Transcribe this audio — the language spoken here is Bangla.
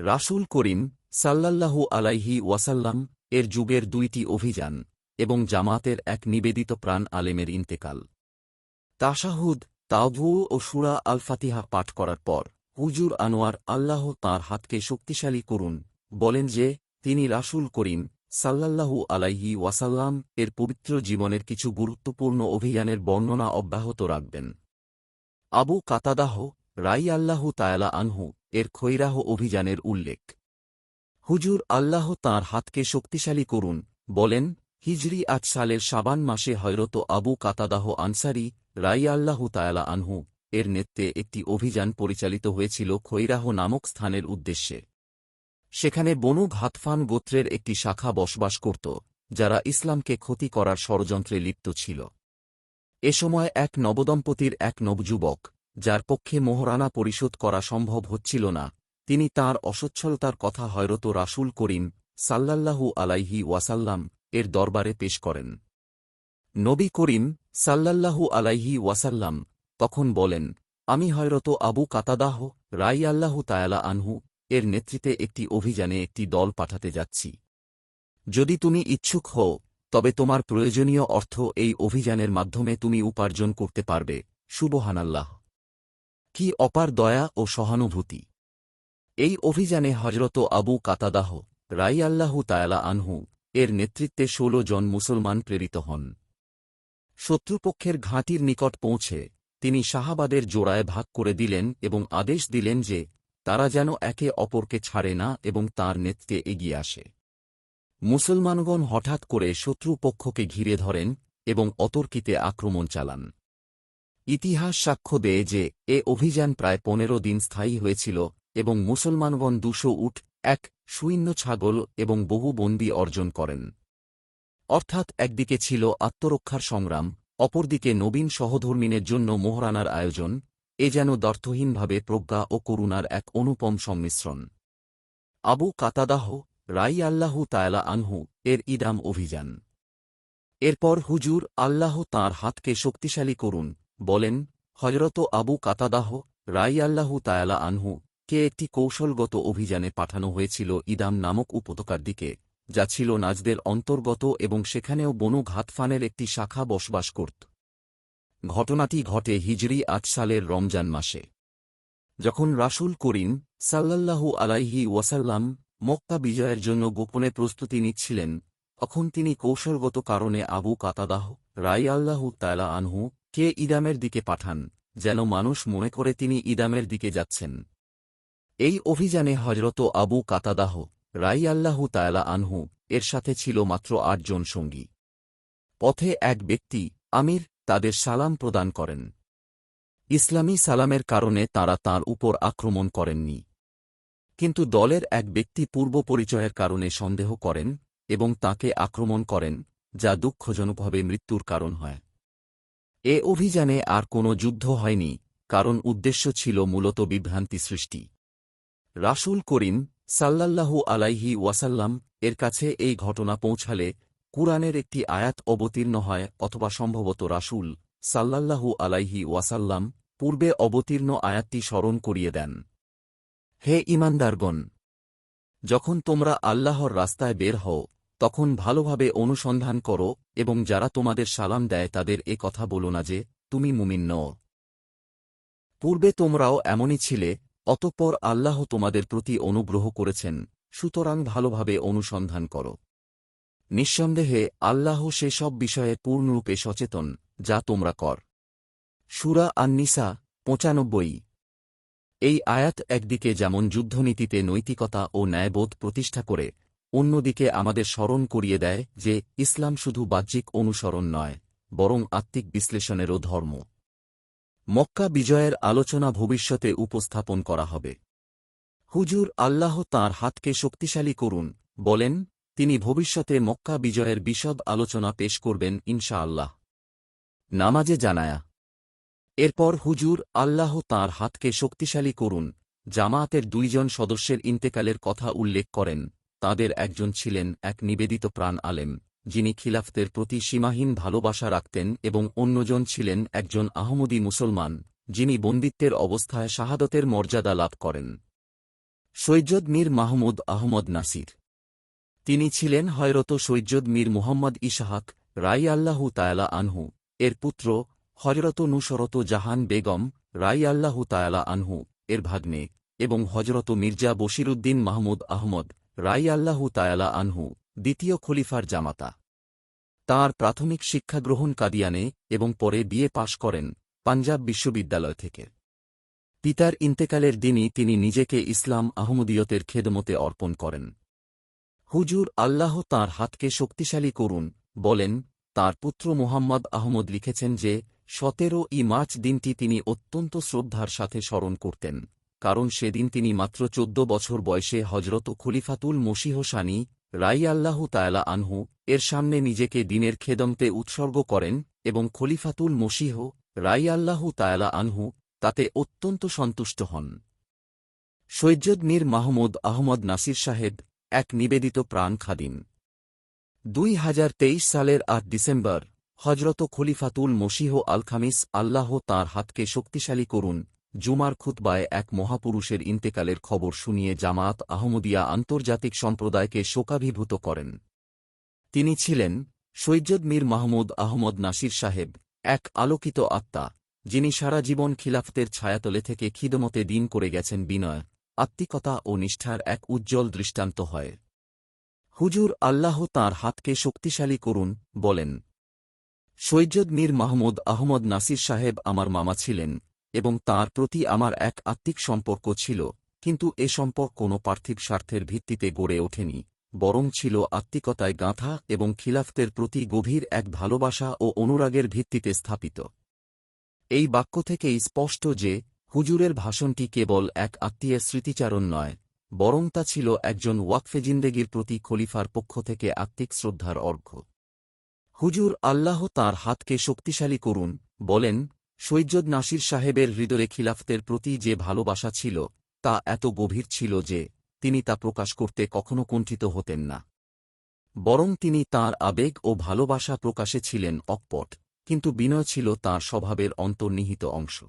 রাসূল করিম সাল্লাল্লাহু আলাইহি ওয়াসাল্লাম এর যুগের দুইটি অভিযান এবং জামাতের এক নিবেদিত প্রাণ আলেমের ইন্তেকাল। তাশাহুদ তাওবু ও সুরা আল ফাতিহা পাঠ করার পর হুজুর আনোয়ার আল্লাহ তাঁর হাতকে শক্তিশালী করুন, বলেন যে তিনি রাসূল করিম সাল্লাল্লাহু আলাইহি ওয়াসাল্লাম এর পবিত্র জীবনের কিছু গুরুত্বপূর্ণ অভিযানের বর্ণনা অব্যাহত রাখবেন। আবু কাতাদাহ রাই আল্লাহু তায়ালা আনহু এর খৈরাহ অভিযানের উল্লেখ। হুজুর আল্লাহ তাঁর হাতকে শক্তিশালী করুন, বলেন, হিজরি আট সালের সাবান মাসে হয়রত আবু কাতাদাহ আনসারি রাই আল্লাহু তায়ালা আনহু এর নেতৃত্বে একটি অভিযান পরিচালিত হয়েছিল খৈরাহ নামক স্থানের উদ্দেশ্যে। সেখানে বনু ঘাতফান গোত্রের একটি শাখা বসবাস করত, যারা ইসলামকে ক্ষতি করার ষড়যন্ত্রে লিপ্ত ছিল। এ সময় এক নবদম্পতির এক নবযুবক যার পক্ষে মোহরানা পরিশোধ করা সম্ভব হচ্ছিল না। তিনি তার অসচ্ছলতার কথা হয়রত রাসূল করিম সাল্লাল্লাহু আলাইহি ওয়াসাল্লাম এর দরবারে পেশ করেন। নবী করিম সাল্লাল্লাহু আলাইহি ওয়াসাল্লাম তখন বলেন, আমি হয়রত আবু কাতাদাহ রাই আল্লাহু তায়ালা আনহু এর নেতৃত্বে একটি অভিযানে একটি দল পাঠাতে যাচ্ছি। যদি তুমি ইচ্ছুক হও, তবে তোমার প্রয়োজনীয় অর্থ এই অভিযানের মাধ্যমে তুমি উপার্জন করতে পারবে। সুবহানাল্লাহ। কি অপার দয়া ও সহানুভূতি। এই অভিযানে হজরত আবু কাতাদাহ রাই আল্লাহু তায়ালা আনহু এর নেতৃত্বে ষোলো জন মুসলমান প্রেরিত হন। শত্রুপক্ষের ঘাঁটির নিকট পৌঁছে তিনি শাহাবাদের জোড়ায় ভাগ করে দিলেন এবং আদেশ দিলেন যে, তারা যেন একে অপরকে ছাড়ে না এবং তার নেতৃত্বে এগিয়ে আসে। মুসলমানগণ হঠাৎ করে শত্রুপক্ষকে ঘিরে ধরেন এবং অতর্কিতে আক্রমণ চালান। ইতিহাস সাক্ষ্য দেয় যে, এ অভিযান প্রায় পনেরো দিন স্থায়ী হয়েছিল এবং মুসলমানগণ দুশো উঠ এক শূন্য ছাগল এবং বহু বন্দী অর্জন করেন। অর্থাৎ একদিকে ছিল আত্মরক্ষার সংগ্রাম, অপরদিকে নবীন সহধর্মিনের জন্য মোহরানার আয়োজন, এ যেন দর্থহীনভাবে প্রজ্ঞা ও করুণার এক অনুপম সংমিশ্রণ। আবু কাতাদাহ রাই আল্লাহু তায়ালা আনহু এর ইদাম অভিযান। এরপর হুজুর আল্লাহ তাঁর হাতকে শক্তিশালী করুন বলেন হজরত আবু কাতাদাহ রাই আল্লাহু তায়ালা আনহু কে একটি কৌশলগত অভিযানে পাঠানো হয়েছিল ইদাম নামক উপত্যকার দিকে, যা ছিল নাজদের অন্তর্গত এবং সেখানেও বনু ঘাতফানের একটি শাখা বসবাস করত। ঘটনাটি ঘটে হিজরি আট সালের রমজান মাসে। যখন রাসূল করিম সাল্লাল্লাহু আলাইহি ওয়াসাল্লাম মক্কা বিজয়ের জন্য গোপনে প্রস্তুতি নিচ্ছিলেন, তখন তিনি কৌশলগত কারণে আবু কাতাদাহ রাই আল্লাহু তালা আনহু কে ইদামের দিকে পাঠান, যেন মানুষ মনে করে তিনি ইদামের দিকে যাচ্ছেন। এই অভিযানে হজরত আবু কাতাদাহ রাই আল্লাহু তায়ালা আনহু এর সাথে ছিল মাত্র আটজন সঙ্গী। পথে এক ব্যক্তি, আমির, তাদের সালাম প্রদান করেন। ইসলামী সালামের কারণে তারা তার উপর আক্রমণ করেননি। কিন্তু দলের এক ব্যক্তি পূর্ব পরিচয়ের কারণে সন্দেহ করেন এবং তাকে আক্রমণ করেন, যা দুঃখজনকভাবে মৃত্যুর কারণ হয়। এ অভিযানে আর কোনো যুদ্ধ হয়নি, কারণ উদ্দেশ্য ছিল মূলত বিভ্রান্তি সৃষ্টি। রাসূল করিম সাল্লাল্লাহু আলাইহি ওয়াসাল্লাম এর কাছে এই ঘটনা পৌঁছালে কুরআনের একটি আয়াত অবতীর্ণ হয় অথবা সম্ভবত রাসূল সাল্লাল্লাহু আলাইহি ওয়াসাল্লাম পূর্বে অবতীর্ণ আয়াতটি স্মরণ করিয়ে দেন। হে ইমানদারগণ যখন তোমরা আল্লাহর রাস্তায় বের হও তখন ভালোভাবে অনুসন্ধান করো, এবং যারা তোমাদের সালাম দেয় তাদের এ কথা বলো না যে, তুমি মুমিন নও। পূর্বে তোমরাও এমনই ছিলে, অতঃপর আল্লাহ তোমাদের প্রতি অনুগ্রহ করেছেন, সুতরাং ভালোভাবে অনুসন্ধান করো। নিঃসন্দেহে আল্লাহ সেসব বিষয়ে পূর্ণরূপে সচেতন, যা তোমরা কর। সুরা আন্নিসা, পঁচানব্বই। এই আয়াত একদিকে যেমন যুদ্ধনীতিতে নৈতিকতা ও ন্যায়বোধ প্রতিষ্ঠা করে অন্যদিকে আমাদের স্মরণ করিয়ে দেয় যে ইসলাম শুধু বাহ্যিক অনুসরণ নয়, বরং আত্মিক বিশ্লেষণেরও ধর্ম। মক্কা বিজয়ের আলোচনা ভবিষ্যতে উপস্থাপন করা হবে। হুজুর আল্লাহ তাঁর হাতকে শক্তিশালী করুন, বলেন, তিনি ভবিষ্যতে মক্কা বিজয়ের বিশদ আলোচনা পেশ করবেন ইনশাআল্লাহ। নামাজে জানায়া। এরপর হুজুর আল্লাহ তাঁর হাতকে শক্তিশালী করুন জামায়াতের দুইজন সদস্যের ইন্তেকালের কথা উল্লেখ করেন। তাদের একজন ছিলেন এক নিবেদিত প্রাণ আলেম, যিনি খিলাফতের প্রতি সীমাহীন ভালোবাসা রাখতেন এবং অন্যজন ছিলেন একজন আহমদী মুসলমান, যিনি বন্দিত্বের অবস্থায় শাহাদতের মর্যাদা লাভ করেন। সৈয়দ মীর মাহমুদ আহমদ নাসির। তিনি ছিলেন হয়রত সৈয়দ মীর মুহাম্মদ ইশাহাক রাই আল্লাহু তায়ালা আনহু, এর পুত্র হজরত নুসরত জাহান বেগম রাই আল্লাহু তায়ালা আনহু, এর ভাগ্নে, এবং হজরত মির্জা বশিরুদ্দিন মাহমুদ আহমদ। রাই আল্লাহু তায়ালা আনহু, দ্বিতীয় খলিফার জামাতা। তাঁর প্রাথমিক শিক্ষা গ্রহণ কাদিয়ানে এবং পরে বিয়ে পাশ করেন পাঞ্জাব বিশ্ববিদ্যালয় থেকে। পিতার ইন্তেকালের দিনই তিনি নিজেকে ইসলাম আহমদীয়তের খেদমতে অর্পণ করেন। হুজুর আল্লাহ তাঁর হাতকে শক্তিশালী করুন, বলেন, তার পুত্র মোহাম্মদ আহমদ লিখেছেন যে সতেরো ই মার্চ দিনটি তিনি অত্যন্ত শ্রদ্ধার সাথে স্মরণ করতেন। কারণ সেদিন তিনি মাত্র চোদ্দ বছর বয়সে হজরত খলিফাতুল মসিহ সানি রাই আল্লাহু তায়ালা আনহু এর সামনে নিজেকে দিনের খেদমতে উৎসর্গ করেন এবং খলিফাতুল মসিহ রাই আল্লাহু তায়ালা আনহু তাতে অত্যন্ত সন্তুষ্ট হন। সৈয়দ মীর মাহমুদ আহমদ নাসির সাহেব এক নিবেদিত প্রাণ খাদিম। দুই হাজার তেইশ সালের আট ডিসেম্বর হজরত খলিফাতুল মসিহ আলখামিস আল্লাহ তাঁর হাতকে শক্তিশালী করুন জুমার খুতবায় এক মহাপুরুষের ইন্তেকালের খবর শুনিয়ে জামাত আহমদিয়া আন্তর্জাতিক সম্প্রদায়কে শোকাভিভূত করেন। তিনি ছিলেন সৈয়দ মীর মাহমুদ আহমদ নাসির সাহেব, এক আলোকিত আত্মা, যিনি সারা জীবন খিলাফতের ছায়াতলে থেকে খিদমতে দিন করে গেছেন বিনয়, আত্মিকতা ও নিষ্ঠার এক উজ্জ্বল দৃষ্টান্ত হয়। হুজুর আল্লাহ তাঁর হাতকে শক্তিশালী করুন, বলেন, সৈয়দ মীর মাহমুদ আহমদ নাসির সাহেব আমার মামা ছিলেন এবং তার প্রতি আমার এক আত্মিক সম্পর্ক ছিল, কিন্তু এ সম্পর্ক কোনো পার্থিব স্বার্থের ভিত্তিতে গড়ে ওঠেনি, বরং ছিল আত্মিকতায় গাঁথা এবং খিলাফতের প্রতি গভীর এক ভালোবাসা ও অনুরাগের ভিত্তিতে স্থাপিত। এই বাক্য থেকেই স্পষ্ট যে, হুজুরের ভাষণটি কেবল এক আত্মীয়ের স্মৃতিচারণ নয়, বরং তা ছিল একজন ওয়াকফে জিন্দেগির প্রতি খলিফার পক্ষ থেকে আত্মিক শ্রদ্ধার অর্ঘ্য। হুজুর আল্লাহ তাঁর হাতকে শক্তিশালী করুন, বলেন সৈয়দ নাসির সাহেবের হৃদয়ে খিলাফতের প্রতি যে ভালোবাসা ছিল, তা এত গভীর ছিল যে, তিনি তা প্রকাশ করতে কখনো কুণ্ঠিত হতেন না। বরং তিনি তার আবেগ ও ভালোবাসা প্রকাশে ছিলেন অকপট, কিন্তু বিনয় ছিল তাঁর স্বভাবের অন্তর্নিহিত অংশ।